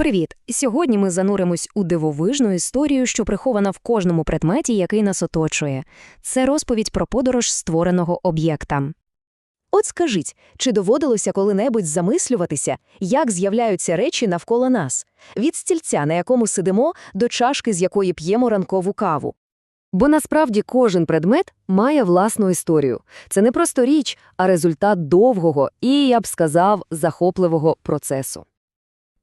Привіт! Сьогодні ми зануримось у дивовижну історію, що прихована в кожному предметі, який нас оточує. Це розповідь про подорож створеного об'єкта. От скажіть, чи доводилося коли-небудь замислюватися, як з'являються речі навколо нас? Від стільця, на якому сидимо, до чашки, з якої п'ємо ранкову каву. Бо насправді кожен предмет має власну історію. Це не просто річ, а результат довгого і, я б сказав, захопливого процесу.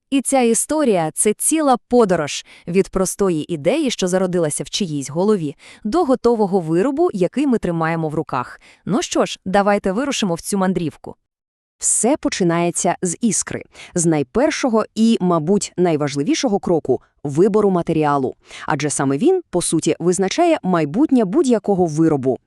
І ця історія це ціла подорож від простої ідеї, що зародилася в чиїсь голові, до готового виробу, який ми тримаємо в руках. Ну що ж, давайте вирушимо в цю мандрівку. Все починається з іскри, з найпершого і, мабуть, найважливішого кроку вибору матеріалу. Адже саме він, по суті, визначає майбутнє будь-якого виробу.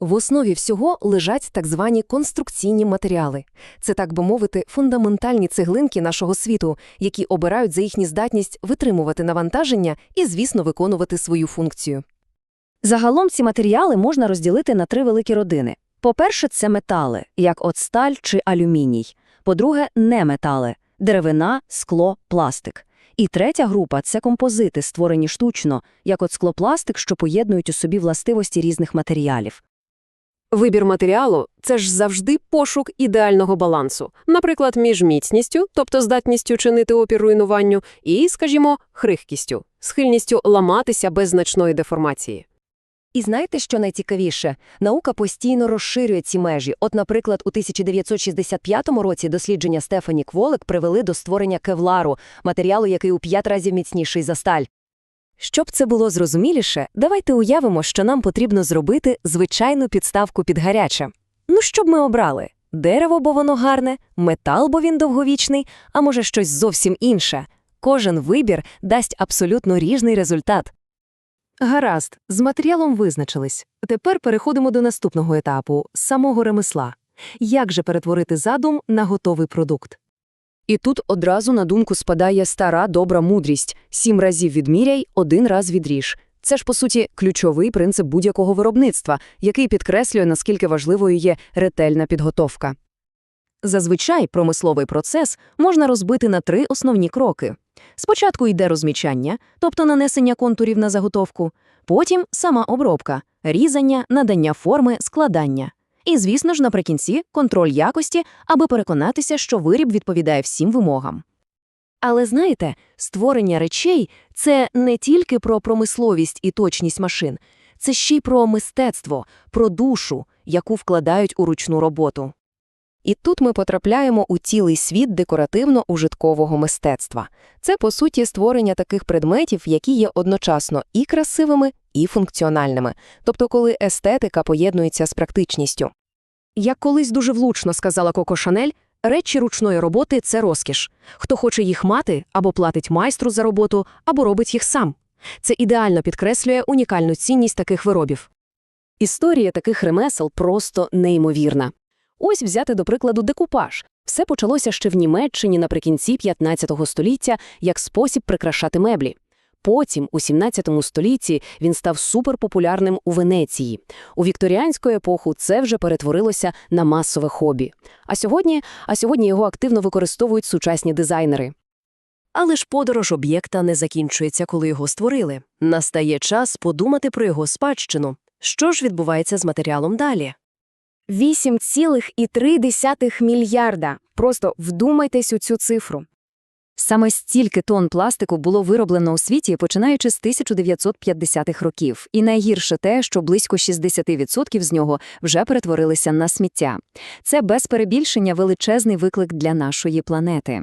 В основі всього лежать так звані конструкційні матеріали. Це, так би мовити, фундаментальні цеглинки нашого світу, які обирають за їхню здатність витримувати навантаження і, звісно, виконувати свою функцію. Загалом ці матеріали можна розділити на три великі родини. По-перше, це метали, як от сталь чи алюміній. По-друге, неметали – деревина, скло, пластик. І третя група – це композити, створені штучно, як от склопластик, що поєднують у собі властивості різних матеріалів. Вибір матеріалу це ж завжди пошук ідеального балансу, наприклад, між міцністю, тобто здатністю чинити опір руйнуванню, і, скажімо, хрихкістю, схильністю ламатися без значної деформації. І знаєте, що найцікавіше? Наука постійно розширює ці межі. От, наприклад, у 1965 році дослідження Стефані Кволик привели до створення кевлару, матеріалу, який у п'ять разів міцніший за сталь. Щоб це було зрозуміліше, давайте уявимо, що нам потрібно зробити звичайну підставку під гаряче. Ну, що б ми обрали? Дерево, бо воно гарне, метал, бо він довговічний, а може щось зовсім інше. Кожен вибір дасть абсолютно різний результат. Гаразд, з матеріалом визначились. Тепер переходимо до наступного етапу – самого ремесла. Як же перетворити задум на готовий продукт? І тут одразу на думку спадає стара добра мудрість – сім разів відміряй, один раз відріж. Це ж, по суті, ключовий принцип будь-якого виробництва, який підкреслює, наскільки важливою є ретельна підготовка. Зазвичай промисловий процес можна розбити на три основні кроки. Спочатку йде розмічання, тобто нанесення контурів на заготовку, потім сама обробка, різання, надання форми, складання. І, звісно ж, наприкінці контроль якості, аби переконатися, що виріб відповідає всім вимогам. Але знаєте, створення речей це не тільки про промисловість і точність машин, це ще й про мистецтво, про душу, яку вкладають у ручну роботу. І тут ми потрапляємо у цілий світ декоративно-ужиткового мистецтва. Це, по суті, створення таких предметів, які є одночасно і красивими, і функціональними, тобто коли естетика поєднується з практичністю. Як колись дуже влучно сказала Коко Шанель, речі ручної роботи – це розкіш. Хто хоче їх мати, або платить майстру за роботу, або робить їх сам. Це ідеально підкреслює унікальну цінність таких виробів. Історія таких ремесел просто неймовірна. Ось взяти, до прикладу, декупаж. Все почалося ще в Німеччині наприкінці 15 століття як спосіб прикрашати меблі. Потім, у 17 столітті, він став суперпопулярним у Венеції. У вікторіанську епоху це вже перетворилося на масове хобі. А сьогодні, а сьогодні його активно використовують сучасні дизайнери. Але ж подорож об'єкта не закінчується, коли його створили. Настає час подумати про його спадщину. Що ж відбувається з матеріалом далі? 8,3 мільярда. Просто вдумайтесь у цю цифру. Саме стільки тонн пластику було вироблено у світі, починаючи з 1950-х років. І найгірше те, що близько 60% з нього вже перетворилися на сміття. Це без перебільшення величезний виклик для нашої планети.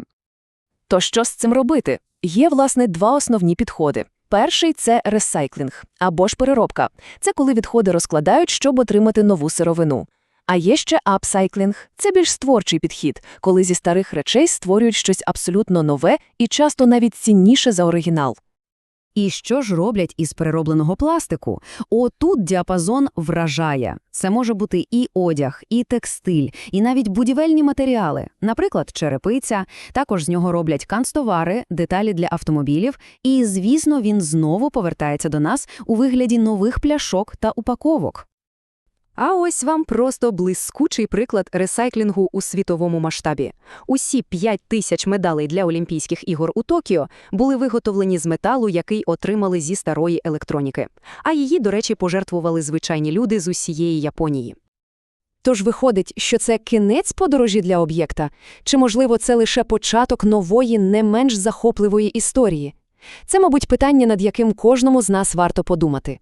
То що з цим робити? Є, власне, два основні підходи. Перший це ресайклінг або ж переробка. Це коли відходи розкладають, щоб отримати нову сировину. А є ще апсайклінг – це більш створчий підхід, коли зі старих речей створюють щось абсолютно нове і часто навіть цінніше за оригінал. І що ж роблять із переробленого пластику? Отут діапазон вражає. Це може бути і одяг, і текстиль, і навіть будівельні матеріали, наприклад, черепиця. Також з нього роблять канцтовари, деталі для автомобілів. І, звісно, він знову повертається до нас у вигляді нових пляшок та упаковок. А ось вам просто блискучий приклад ресайклінгу у світовому масштабі. Усі 5 тисяч медалей для Олімпійських ігор у Токіо були виготовлені з металу, який отримали зі старої електроніки. А її, до речі, пожертвували звичайні люди з усієї Японії. Тож виходить, що це кінець подорожі для об'єкта? Чи, можливо, це лише початок нової, не менш захопливої історії? Це, мабуть, питання, над яким кожному з нас варто подумати.